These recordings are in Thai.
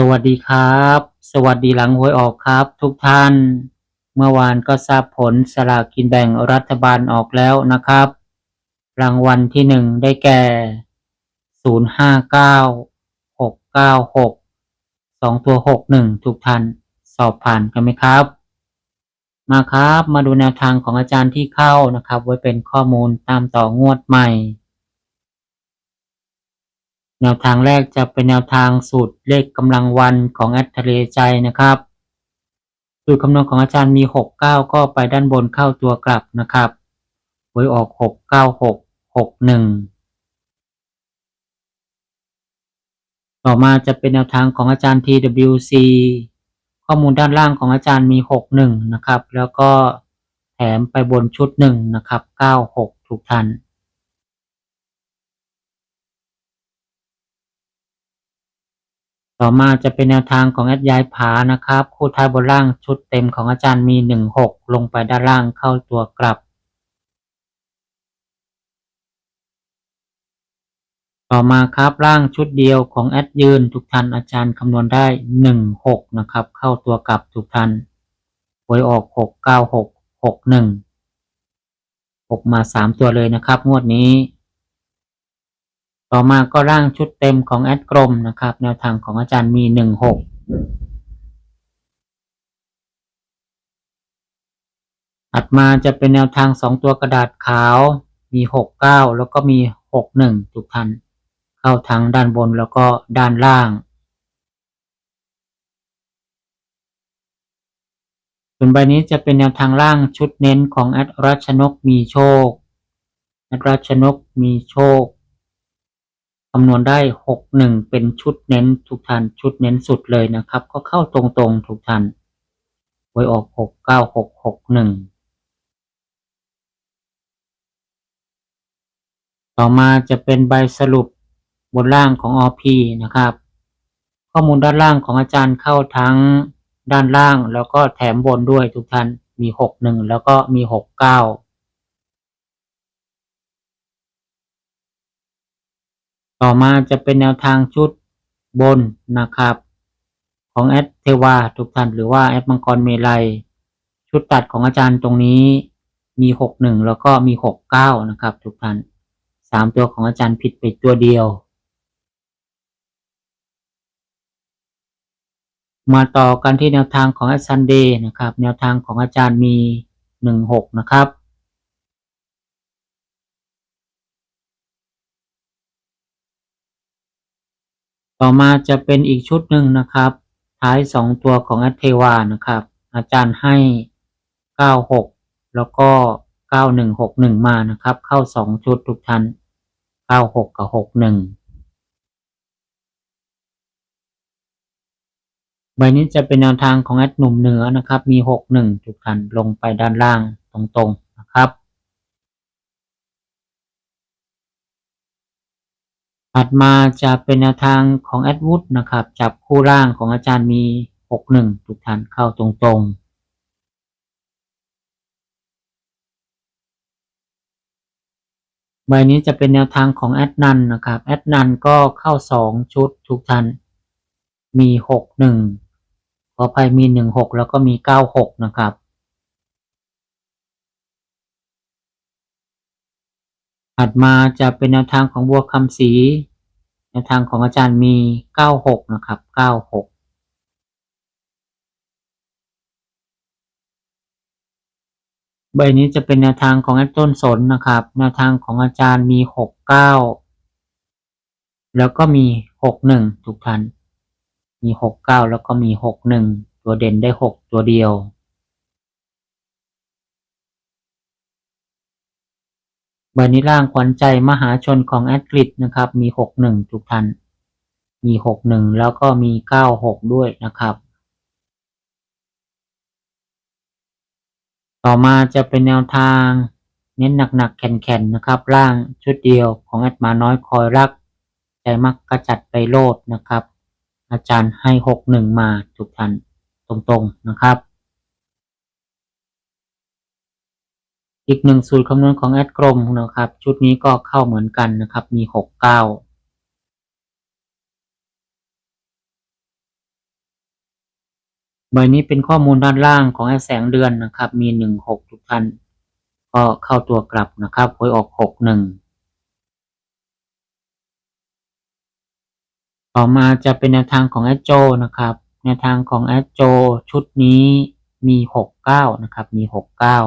สวัสดีครับ สวัสดีหลังหวยออกครับ ทุกท่าน เมื่อวานก็ทราบผลสลากกินแบ่งรัฐบาลออกแล้วนะครับ รางวัลที่หนึ่งได้แก่ศูนย์ห้าเก้าหกเก้าหกสองตัวหกหนึ่งทุกท่าน สอบผ่านกันไหมครับ มาครับมาดูแนวทางของอาจารย์ที่เข้านะครับ ไว้เป็นข้อมูลตามต่องวดใหม่ แนวทางแรกจะเป็นแนวทางสูตรเลขกำลังวันของแอดทะเลใจนะครับ สูตรคำนวณของอาจารย์มี 6 9 ก็ไปด้านบนเข้าตัวกลับนะครับหวยออก 6 9 6 6 1 ต่อมาจะเป็นแนวทางของอาจารย์ TWC ข้อมูลด้านล่างของอาจารย์มี 6 1 นะครับ แล้วก็แถมไปบนชุด 1 นะครับ 9 6 ทุกท่าน ต่อมาจะเป็นแนวทางของแอดยายผานะครับ คู่ท้ายบนล่างชุดเต็มของอาจารย์มีหนึ่งหกลงไปด้านล่างเข้าตัวกลับ ต่อมาครับร่างชุดเดียวของแอดยืนทุกท่านอาจารย์คำนวณได้หนึ่งหกนะครับ เข้าตัวกลับทุกท่านหวยออกหกเก้าหกหกหนึ่งหกมาสามตัวเลยนะครับ งวดนี้ ต่อมาก็ร่างชุดเต็มของแอดกรมนะครับ แนวทางของอาจารย์มีหนึ่งหกถัดมาจะเป็นแนวทางสองตัวกระดาษขาวมีหกเก้าแล้วก็มีหกหนึ่งทุกท่านเข้าทั้งด้านบนแล้วก็ด้านล่าง ส่วนใบนี้จะเป็นแนวทางล่างชุดเน้นของแอดรัชนกมีโชคแอดรัชนกมีโชค คำนวณได้หกหนึ่งเป็นชุดเน้นทุกท่านชุดเน้นสุดเลยนะครับ ก็เข้าตรงๆทุกท่านหวยออกหกเก้าหกหกหนึ่งต่อมาจะเป็นใบสรุปบนล่างของ OP นะครับ ข้อมูลด้านล่างของอาจารย์เข้าทั้งด้านล่างแล้วก็แถมบนด้วยทุกท่านมีหกหนึ่งแล้วก็มีหกเก้า ต่อมาจะเป็นแนวทางชุดบนนะครับ ของแอดเทวาทุกท่านหรือว่าแอดมังกรเมลัย ชุดตัดของอาจารย์ตรงนี้มีหกหนึ่งแล้วก็มีหกเก้านะครับ ทุกท่านสามตัวของอาจารย์ผิดไปตัวเดียว มาต่อกันที่แนวทางของแอดซันเดนะครับ แนวทางของอาจารย์มีหนึ่งหกนะครับ ต่อมาจะเป็นอีกชุดหนึ่งนะครับ ท้ายสองตัวของอัตเทวานะครับ อาจารย์ให้เก้าหกแล้วก็เก้าหนึ่งหกหนึ่งมานะครับ เข้าสองชุดทุกท่านเก้าหกกับหกหนึ่งใบนี้จะเป็นแนวทางของแอดหนุ่มเหนือนะครับ มีหกหนึ่งทุกท่านลงไปด้านล่างตรงๆนะครับ ถัดมาจะเป็นแนวทางของแอดวูดนะครับ จับคู่ร่างของอาจารย์มีหกหนึ่งทุกท่านเข้าตรงๆใบนี้จะเป็นแนวทางของแอดนันนะครับ แอดนันก็เข้าสองชุดทุกท่าน มีหกหนึ่งขออภัยมีหนึ่งหกแล้วก็มีเก้าหกนะครับ ถัดมาจะเป็นแนวทางของบัวคำศรีแนวทางของอาจารย์มีเก้าหกนะครับเก้าหกใบนี้จะเป็นแนวทางของแอดต้นสนนะครับ แนวทางของอาจารย์มีหกเก้าแล้วก็มีหกหนึ่งทุกท่าน มีหกเก้าแล้วก็มีหกหนึ่งตัวเด่นได้หกตัวเดียว ใบบอร์นี้ล่างขวัญใจมหาชนของแอดกริดนะครับ มีหกหนึ่งทุกท่าน มีหกหนึ่งแล้วก็มีเก้าหกด้วยนะครับ ต่อมาจะเป็นแนวทาง เน้นหนักๆแข็งๆนะครับ ล่างชุดเดียวของแอดมาน้อยคอยรัก ใจมักกระจัดไปโลดนะครับ อาจารย์ให้หกหนึ่งมาทุกท่านตรงๆนะครับ อีกหนึ่งสูตรคำนวณของแอดกรมนะครับ ชุดนี้ก็เข้าเหมือนกันนะครับ มีหกเก้าใบนี้เป็นข้อมูลด้านล่างของแอดแสงเดือนนะครับ มีหนึ่งหกทุกท่าน ก็เข้าตัวกลับนะครับหวยออกหกหนึ่งต่อมาจะเป็นแนวทางของแอดโจนะครับ แนวทางของแอดโจชุดนี้มีหกเก้านะครับ มีหกเก้า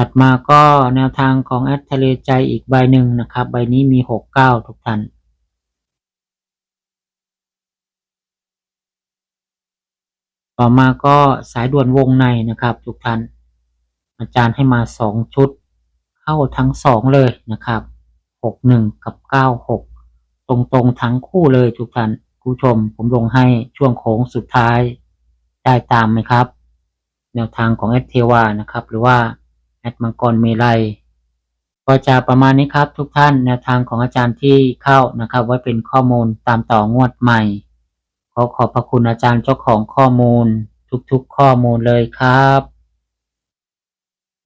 ถัดมาก็แนวทางของแอดทะเลใจอีกใบหนึ่งนะครับ ใบนี้มีหกเก้าทุกท่านต่อมาก็สายด่วนวงในนะครับ ทุกท่าน อาจารย์ให้มาสองชุด เข้าทั้งสองเลยนะครับหกหนึ่งกับเก้าหกตรงๆทั้งคู่เลยทุกท่านผู้ชมผมลงให้ช่วงโค้งสุดท้ายได้ตามไหมครับ แนวทางของแอดเทวานะครับ หรือว่า แอดมังกรเมลัยก็จะประมาณนี้ครับทุกท่านแนวทางของอาจารย์ที่เข้านะครับ ไว้เป็นข้อมูลตามต่องวดใหม่ ขอขอบพระคุณอาจารย์เจ้าของข้อมูล ทุกๆข้อมูลเลยครับ